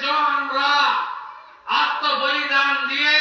Genre আত্মবলিদান দিয়ে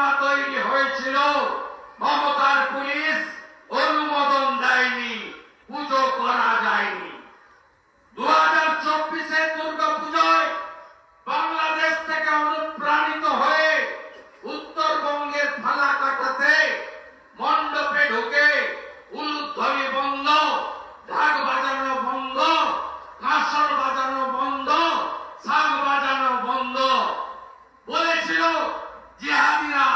সীমা তৈরি হয়েছিল। মমতার পুলিশ অনুমোদন দেয়নি, পুজো করা যায়নি। দু হাজার চব্বিশের দুর্গা পুজোয় বাংলাদেশ থেকে অনুপ্রাণিত হয়ে উত্তরবঙ্গের ফালা কাটাতে মণ্ডপে ঢুকে উলুধ্বনি বন্ধ, ঢাক বাজানো বন্ধ, কাঁসর বাজানো বন্ধ, শাক বাজানো বন্ধ। বলেছিল জিহাদিরা